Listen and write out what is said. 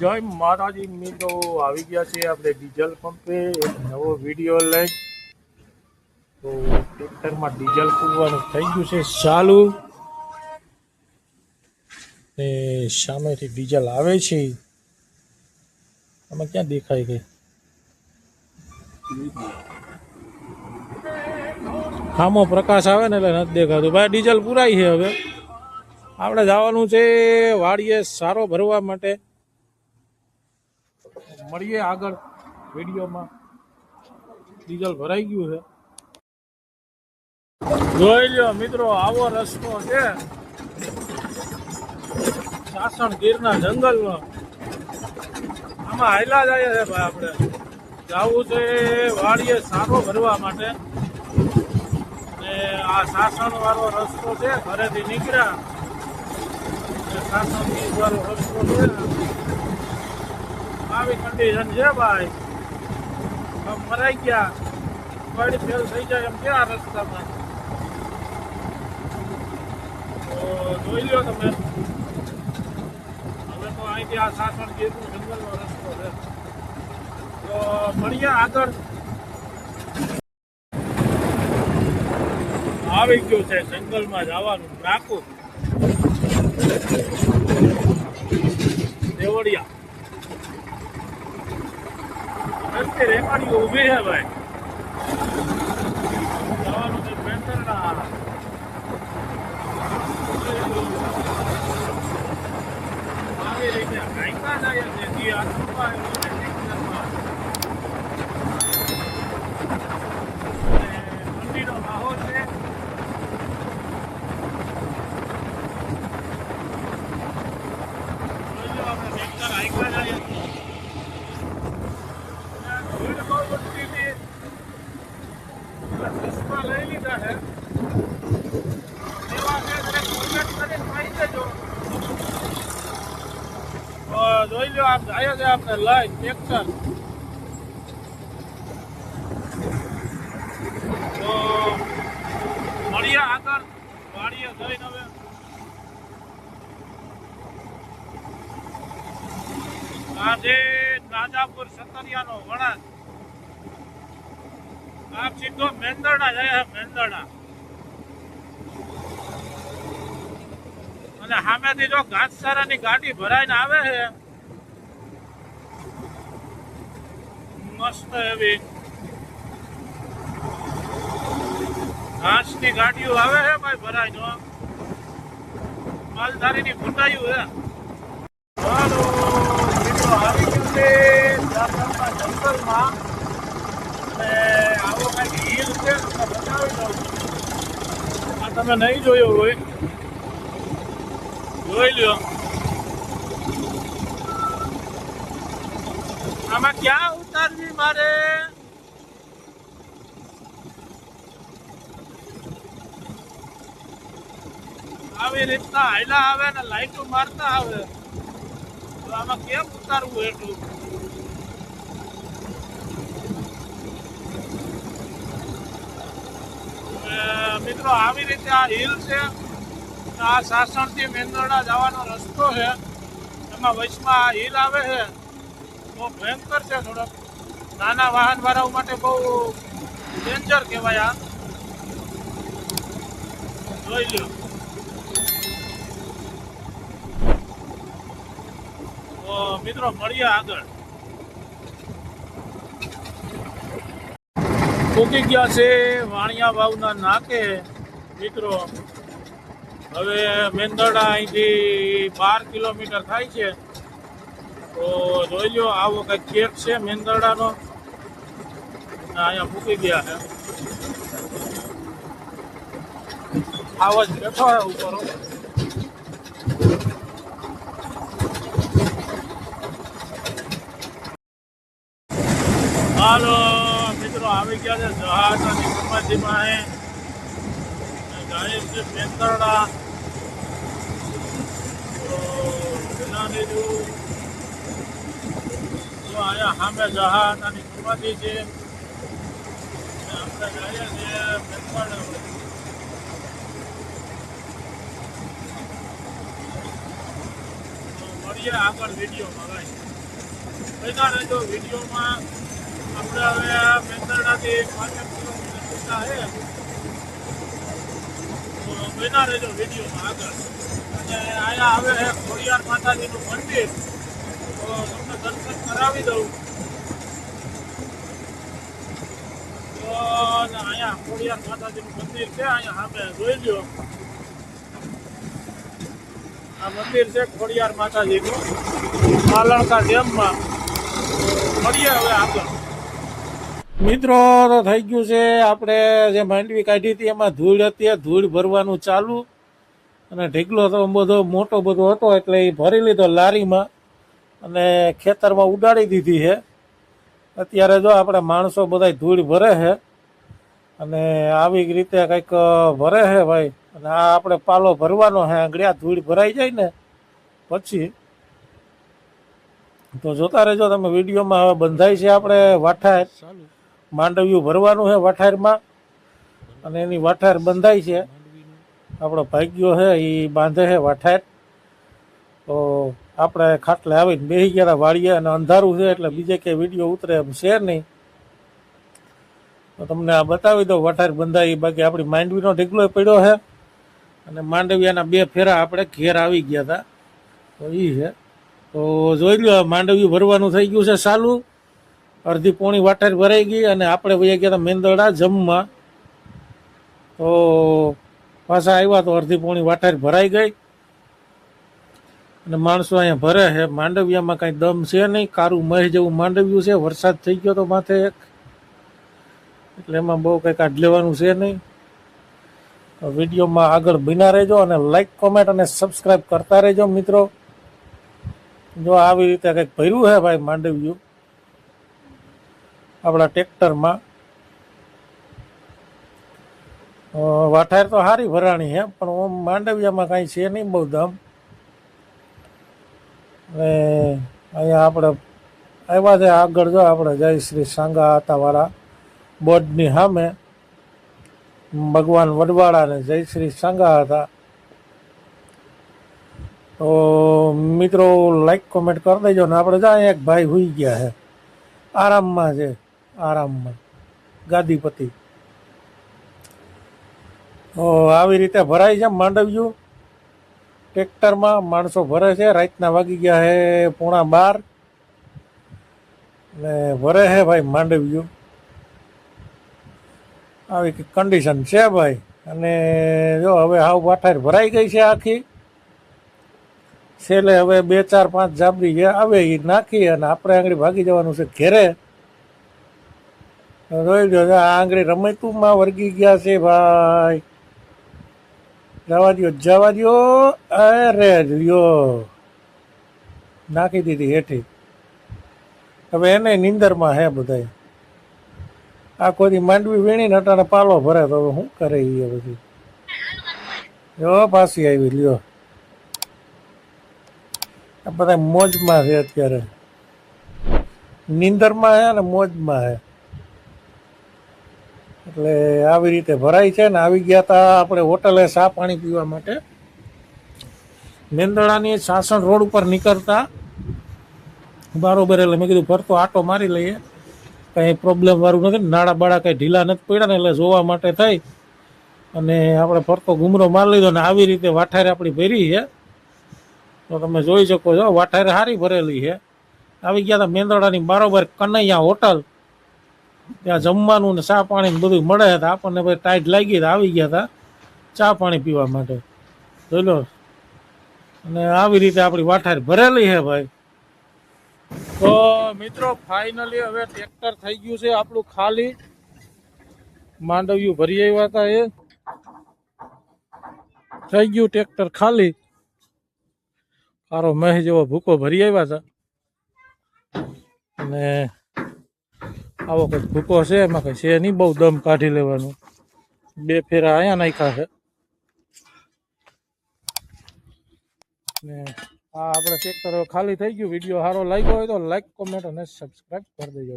જય માતાજી, મિત્રો. આવી ગયા છે આપણે ડીઝલ પંપે એક નવો વીડિયો લઈ. તો ટ્રેક્ટરમાં ડીઝલ પૂરવાનું થઈ ગયું છે ચાલુ. ને સામેથી ડીઝલ આવે છે. આમાં ક્યાં દેખાય ગઈ હામો પ્રકાશ આવે ને એટલે નથી દેખાતું. ભાઈ, ડીઝલ પુરાય છે હવે. આપણે જવાનું છે વાડીએ સારો ભરવા માટે. મળીએ આગળ વિડીયોમાં. ડીઝલ ભરાઈ ગયું છે. જોઈ લ્યો મિત્રો, આવો રસ્તો છે. સાસણ ગીરના જંગલમાં આમાં હાયલા જાય છે ભાઈ આપણે. જવું છે વાડીએ સારો ભરવા માટે. ને આ સાસણ વાળો રસ્તો છે, ઘરેથી નીકળ્યા. સાસણ ગીર વાળો રસ્તો છે. આવી કન્ડિશન છે. ભાઈ? મરાઈ ગયા. ગાડી ફેલ થઈ જાય એમ ક્યાં રસ્તામાં? તો જોઈ લો તમે. હવે તો અહીંથી આ સાસણ ગીરનું જંગલનો રસ્તો છે. તો મળીએ આગળ. આવી ગયું છે જંગલમાં જવાનું. રાખું દેવડિયા રસ્તે રેકડીઓ ઊભી છે ભાઈ. જવાનું છે પેન્ટરના આવી રીતે હાઈકા જાય છે જે આસુમાં આવ્યો છે ટેક્સરમાં. અને ઠંડીનો માહોલ છે જોઈ લો આપણે ટેક્ટર હાઈકા જાય છે. ભીડ બહુ બધી હતી. ચશ્મા લઈ લીધા છે એવા છે એટલે કોન્ટેક્ટ કરીને પાઈ દેજો. તો જોઈ લો આપ છે આપણે આજે રાજાપુર સતરિયાનો વણાટ. આપ સીધો મેંદરડા જાય મેંદરડા. અને સામેથી જો ઘાસચારાની ગાડી ભરાઈને આવે છે ગાડીઓ આવે છે ભાઈ ભરાઈને. માલધારીની ફૂટાયું આવી કંઈક છે બતાવી આ તમે નહીં જોયો હોય. જોઈ લ્યો. આમાં ક્યાં ઉતારવી મારે. આવી રીતના હાઈલા આવે ને લાઈટો મારતા આવે. તો આમાં કેમ ઉતારવું એટલું? મિત્રો આવી રીતે આ હિલ છે. આ સાસણથી મેંદરડા જવાનો રસ્તો છે. એમાં વચમાં આ હિલ આવે છે. બહુ ભયંકર છે થોડોક. નાના વાહન વાળાઓ માટે બહુ ડેન્જર કહેવાય આ. જોઈ લો મિત્રો, મળીએ આગળ. ફૂકી ગયા છે વાણિયા વાવના નાકે. મિત્રો, હવે મેંદરડા અહીંથી બાર કિલોમીટર થાય છે. તો જોઈ લો આવો કંઈક કેક છે, મેંદરડાનો. અહીંયા મૂકી ગયા છે. આવો જ બેઠો હે ઉપર હાલો, મિત્રો, આવી ગયા છે જહાજ અને સમાધિમાં હે. જાય છે મેંદરડા. તો જો અહીંયા સામે જહાનાની સમાધિ છે. આપણે જઈએ છીએ તો મળીએ આગળ વિડીયોમાં, ભાઈ. બન્યા રહેજો વિડીયોમાં. આપણે હવે મેંદરડાથી પાંચેક કિલોમીટર દૂરના છે તો બન્યા રહેજો વિડીયોમાં આગળ. અને અહીંયા હવે ખોડિયાર માતાજીનું મંદિર. તો તમને મંદિર છે અહીંયા સામે જોઈ લ્યો આ મંદિર છે હવે મિત્રો, તો થઈ ગયું છે આપણે જે માંડવી કાઢી હતી, એમાં ધૂળ હતી. ધૂળ ભરવાનું ચાલુ. અને ઢીકલો તો બધો મોટો બધો હતો, એટલે એ ભરી લીધો લારીમાં. અને ખેતરમાં ઉડાડી દીધી છે. અત્યારે જો આપણે માણસો બધા ધૂળ ભરે છે અને આવી રીતે કંઈક ભરે છે ભાઈ. અને આ આપણે પાલો ભરવાનો છે આંગળ્યા ધૂળ ભરાઈ જાય ને પછી. તો જોતા રહેજો તમે વિડીયોમાં હવે બંધાય છે આપણે વાઠાર. માંડવ્યું ભરવાનું છે વાઠારમાં. અને એની વાઠાર બંધાય છે. આપણો ભાગ્યો છે એ બાંધે છે વાઠાર. તો આપણે ખાટલે આવીને બેસી ગયા વાળીએ અને અંધારું છે એટલે બીજે કે વીડિયો ઉતરે એમ છે નહીં. તો તમને આ બતાવી દઉં, વઠાર બંધાઈ, બાકી આપણી માંડવીનો ઢીકલો પડ્યો છે. અને માંડવિયાના બે ફેરા આપણે ઘેર આવી ગયા હતા. તો એ છે. તો જોઈ લો માંડવી ભરવાનું થઈ ગયું છે ચાલુ. અડધી પોણી વાટાર ભરાઈ ગઈ અને આપણે વહી ગયા હતા મેંદરડા જમવા. તો પાછા આવ્યા તો અડધી પોણી વાટાર ભરાઈ ગઈ. અને માણસો અહીંયા ભરે છે. માંડવિયામાં કાંઈ દમ છે નહીં. કારું મહે જેવું માંડવ્યું છે. વરસાદ થઈ ગયો તો માથે એક. એટલે એમાં બહુ કંઈ કાઢ લેવાનું છે નહીં. વિડીયોમાં આગળ બિના રહેજો અને લાઈક કોમેન્ટ અને સબસ્ક્રાઈબ કરતા રહેજો મિત્રો. જો આવી રીતે કંઈક ભર્યું છે ભાઈ માંડવ્યું, આપણા ટ્રેક્ટરમાં. વાઠાર તો સારી ભરાણી છે, પણ માંડવિયામાં કાંઈ છે નહીં બહુ દમ. અને અહીંયા આપણે આવ્યા છે આગળ જો આપણે જય શ્રી સાંગા આતાવાળા બોર્ડની સામે. ભગવાન વડવાળા ને જય શ્રી સાંગા હતા તો મિત્રો લાઈક કોમેન્ટ કરી દેજો ને આપણે જાય એક ભાઈ હુઈ ગયા છે. આરામમાં છે, આરામમાં. ગાદીપતિ. તો આવી રીતે ભરાય છે, માંડવ્યું. ટ્રેક્ટરમાં માણસો ભરે છે, રાતના વાગી ગયા છે પોણા બાર. ને ભરે છે ભાઈ માંડવ્યું આવી કન્ડિશન છે ભાઈ. અને જો હવે હાવ વાઠાર ભરાઈ ગઈ છે આખી. છેલ્લે હવે બે ચાર પાંચ જાબડી જે આવે એ નાખી અને આપણે આંગળી ભાગી જવાનું છે ઘેરે. જોઈ લો, આ આંગળી રમતુમાં વર્ગી ગયા છે ભાઈ. જવા દો જવા દો અરે લ્યો. નાખી દીધી હેઠી. હવે એને નિંદરમાં હે બધાય. આ કોઈ માંડવી વીણીને અટાણે પાલો ભરે તો હવે શું કરે એ બધી? જો પાછી આવી, લ્યો. આ બધા મોજમાં છે અત્યારે. નીંદરમાં છે ને મોજમાં છે એટલે આવી રીતે ભરાય છે ને આવી ગયા તા આપણે હોટલે ચા પાણી પીવા માટે. મેંદડાની સાસણ રોડ ઉપર નીકળતા બરોબર એટલે મેં કીધું ફરતો આટો મારી લઈએ. કંઈ પ્રોબ્લેમ વાળું નથી નાળા બાળા કંઈ ઢીલા નથી પડ્યા ને એટલે જોવા માટે થઈ. અને આપણે ફરતો ઘૂમરો મારી લીધો ને આવી રીતે વાઠારે આપણી ભરી છે. તો તમે જોઈ શકો છો, વાઠારે સારી ભરેલી છે. આવી ગયા હતા મેંદડાની બારોબર કનૈયા હોટલ. ત્યાં જમવાનું ને ચા પાણી બધું મળે હતા. આપણને ભાઈ ટાઈટ લાગી હતા આવી ગયા હતા ચા પાણી પીવા માટે. જોઈ લો. અને આવી રીતે આપણી વાઠાર ભરેલી છે ભાઈ. તો મિત્રો ફાઇનલી હવે ટ્રેક્ટર થઈ ગયું છે આપણું ખાલી. માંડવ્યું ભરી આવ્યા હતા એ. થઈ ગયું ટ્રેક્ટર ખાલી. કારો મહેજ જેવો ભૂકો ભરી આવ્યા હતા. અને આવો કંઈક ભૂકો છે, એમાં કંઈ છે નહીં, બહુ દમ કાઢી લેવાનું. બે ફેરા અહીંયા નાખ્યા છે. ને આ આપણે ટ્રેક્ટર ખાલી થઈ ગયું. વીડિયો સારો લાગ્યો હોય તો લાઈક કોમેન્ટ અને સબસ્ક્રાઈબ કરી દેજો.